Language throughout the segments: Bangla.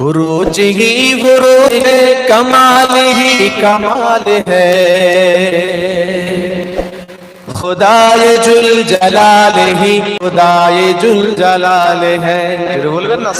बुरुज ही बुरुज कमाल ही कमाल है खुदाए जुल जलाल ही खुदाए जुल जलाल है बोलकर ना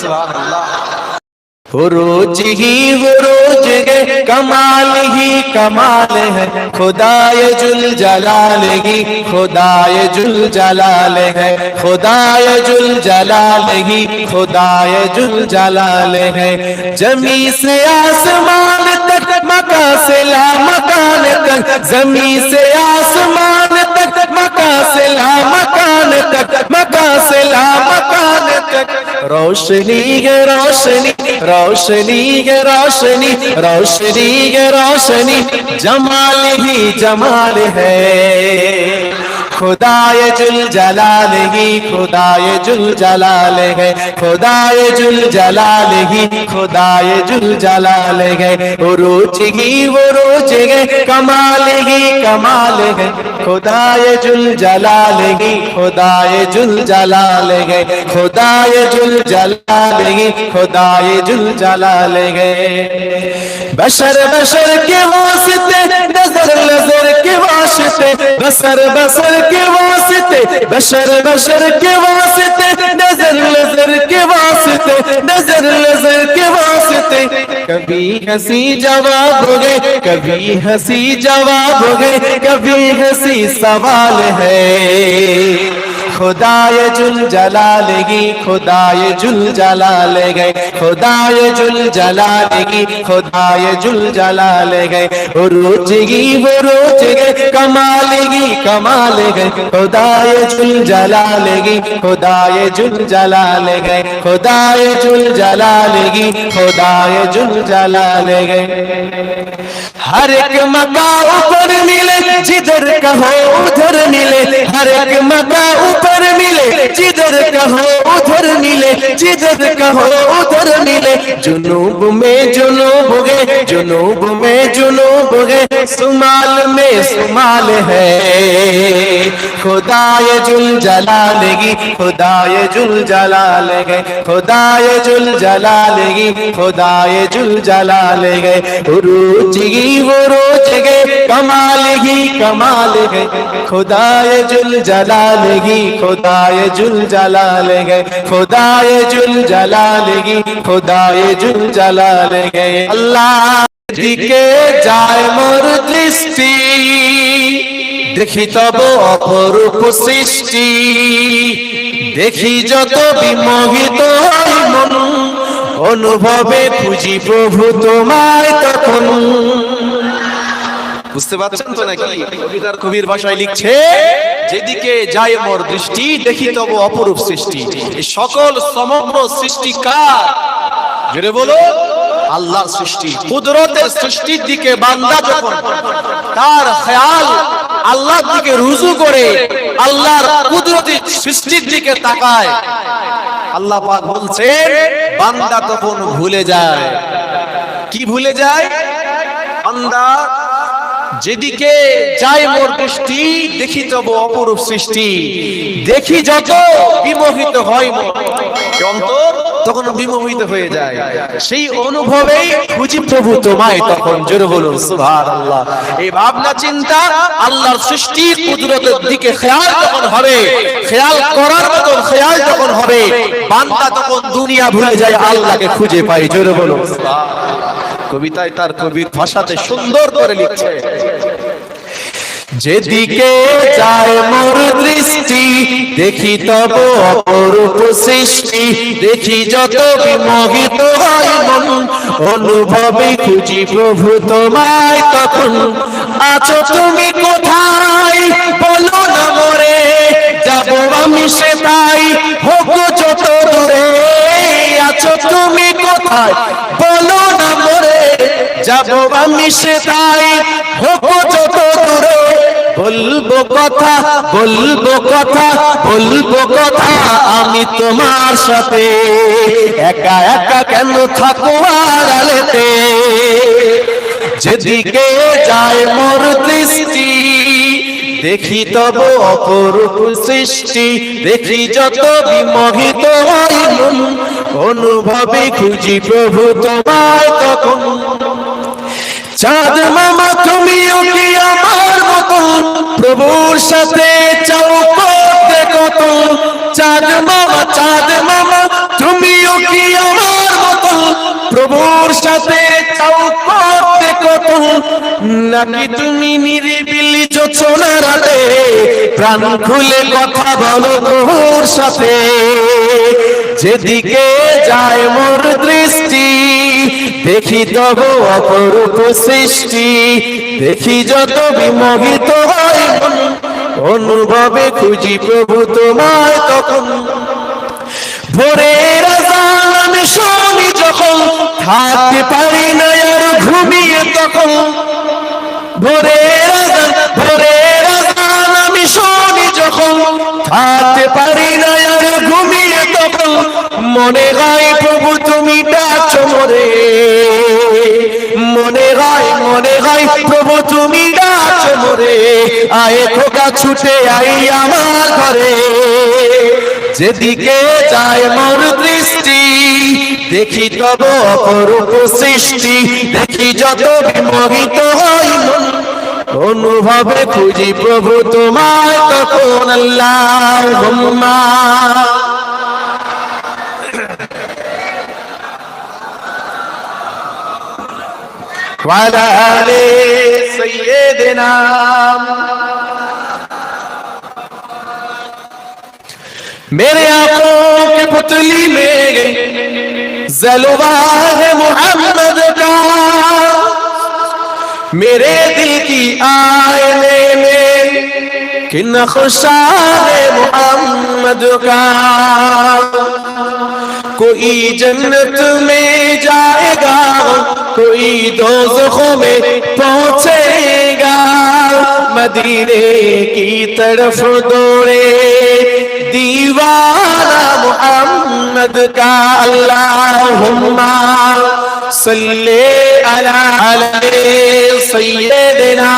ही बुरुज گئے کمال ہی کمال ہے خدا جل جلال ہی خدا جل جلال ہے خدا جل جلال ہی خدا جل جلال ہے۔ جمی سے آسمان تک مکا سے لا، مکان تک۔ زمین سے آسمان تک مکہ سے لا مکان تک، مکہ سے لا مکان تک۔ روشنی ہے روشنی روشنی ہے روشنی روشنی ہے روشنی۔ جمال ہی جمال ہے۔ خدا جل جلال ہی خدا جل جلال ہے۔ خدا جل جلال ہی خدا جل جلال ہے۔ وہ روچ گی وہ روچ ہے۔ کمال ہی کمال ہے۔ خدائے جل جلال گی خدائے جل جلال گئے یہ جل جلال گی خدائے جل جلال گئے بشر بشر کے واسطے، نظر نظر کے واسطے، بسر بسر کے واسطے، بشر بشر کے واسطے، نظر نظر کے واسطے، نظر نظر کے واسطے۔ کبھی ہنسی جواب ہو گئے کبھی ہنسی جواب ہو گئے کبھی ہنسی کی سوال ہے۔ خدا جل جلال گی خدا جل جلال گئے۔ خدا جل جلال گی خدا جل جلال گئے۔ عروج گی وہ روج گئے کمال گی کمال گئے۔ خدائے جل جلال گی خدائے جل جلال گئے۔ خدا جل جلال گی خدا جل جلال گئے۔ ہر ایک مکہ اوپر ملے، جدھر کہو ادھر ملے۔ ہر ایک مکہ اوپر ملے، جدھر کہو ادھر ملے۔ جدھر کہو ادھر ملے۔ جنوب میں جنوب گے جنوب میں جنوب گے سمال میں سمال ہے۔ خدا جل جلال گی خدا جل جلال گئے خدا جل جلال گی خدا جل جلال گے عروج گی ही वो रोज गए कमाल ही कमाल गए खुदाए जुल जलाल गी खुदाए जुल जलाल गए खुदाए जुल जलाल गी खुदाए जुल जलाल गए अल्लाह দিকে যায় মোর দৃষ্টি দেখি তব অপরূপ সৃষ্টি দেখি যত বিমোহিত হয় মন অনুভবে খুঁজি প্রভু তোমায় তখন বুঝতে পারছেন তো নাকি? কবিতার কবির ভাষায় লিখছে যেদিকে যায় মোর দৃষ্টি দেখি তব অপরূপ সৃষ্টি। এই সকল সমগ্র সৃষ্টি কার? জোরে বলো আল্লাহর সৃষ্টি। কুদরতের সৃষ্টির দিকে বান্দা যখন তার খেয়াল আল্লাহর দিকে রুজু করে আল্লাহর কুদরতি সৃষ্টির দিকে তাকায় আল্লাহ পাক বলছেন বান্দা তখন ভুলে যায়। কি ভুলে যায়? বান্দা যেদিকে যায় মোর দৃষ্টি, দেখি তব অপরূপ সৃষ্টি। দেখি যত বিমোহিত হয় অন্তর তখন বিমোহিত হয়ে যায়। সেই অনুভবেই খুঁজি প্রভু তোমায় তখন, জোরে বলুন আল্লাহ এই ভাবনা, চিন্তা আল্লাহর সৃষ্টি কুদরতের দিকে খেয়াল যখন হবে, খেয়াল করার মতন খেয়াল যখন হবে, বান্দা তখন দুনিয়া ভুলে যায়, আল্লাহকে খুঁজে পাই জোরে বলুন কবিতায় তার কবির ভাষাতে সুন্দর করে লিখছে। যেদিকে যায় মোর দৃষ্টি, দেখি তব অপরূপ সৃষ্টি। দেখি যত বিমোহিত হয় মন, অনুভবে খুঁজি প্রভু তোমায় তখন। আছো তুমি কোথায়? বলো না মোরে, যাব আমি সে তাই হোক যত দূরে, আছো তুমি কোথায়? যাব আমি সে তাই হোক যত দূরে, বলব কথা বলব কথা বলব কথা আমি তোমার সাথে। একা একা কেন থাকো আড়ালেতে? যেদিকে যায় মোর দৃষ্টি, দেখি তব অপরূপ সৃষ্টি, দেখি যত বিমোহিত অনুভবে খুঁজি প্রভু তোমায় তখন। চাঁদ মামা, তুমিও কি আমার মতন প্রভুর সাথে চাও করতে কত? চাঁদ মামা চাঁদ মামা, তুমিও কি আমার মতন প্রভুর সাথে চাও করতে কত? নাকি তুমি নিরিবিলি যোচনা রাতে প্রাণ খুলে কথা বলো প্রভুর সাথে? যেদিকে যায় মোর দৃষ্টি দেখি তব অপরূপ সৃষ্টি দেখি যত বিমোহিত অনুভবে খুঁজি প্রভু তোমায় তখন ভোরের মনে হয় প্রভু তুমি ডাকছো মরে। মনে হয় মনে হয় প্রভু তুমি ডাকছো মরে। আয় খোকা, ছুটে আই আমার ঘরে। যেদিকে যায় মোর দৃষ্টি, দেখি তব অপরূপ সৃষ্টি। দেখি যত বিমোহিত হই অনুভবে খুঁজি প্রভু তোমায় তখন আল্লাহ وعلى آل سيدنا میرے آنکھوں کی پتلی میں زلوہ محمد کا۔ میرے دل کی آئینے میں کہ نقشار محمد کا کوئی جنت میں جائے گا کوئی دوزخوں میں پہنچے گا مدینے کی طرف دوڑے دیوانہ محمد کا اللہم صلی علی سیدنا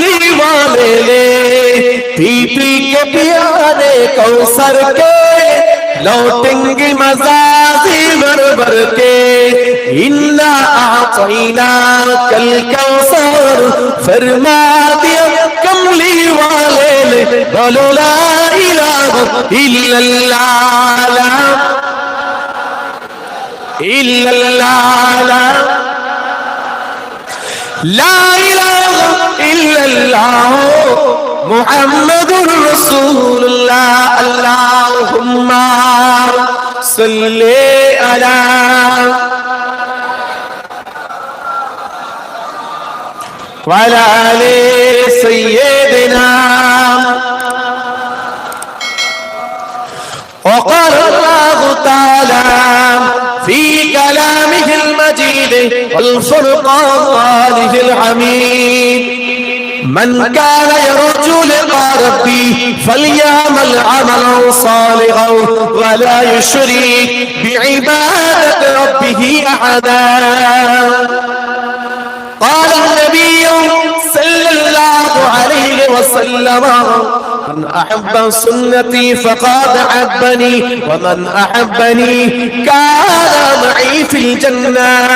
علی والے نے۔ پی پی کے پیارے کوثر کے۔ لوٹیں گی مزازی بر بر کے۔ انا آتینا کل کوثر فرما دیا کملی والے نے۔ بلو لا الہ الا اللہ۔ الا اللہ۔ لا إله إلا الله محمد رسول الله. اللهم صل على وعلى آل سيدنا وقال الله تعالى والفرقانه الحميد. من كان يرجو لقاء ربي فليعمل عملا صالحا ولا يشرك بعبادة ربه أحدا. قال النبي صلى الله عليه وسلم من أحب سنتي فقد أحبني ومن أحبني كان معي في الجنة.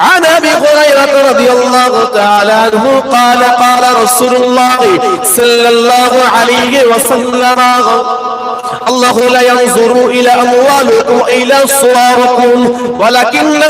عن أبي هريرة رضي الله تعالى عنه قال قال رسول الله صلى الله عليه وسلم الله لا ينظر إلى أموالكم إلى صوركم ولكن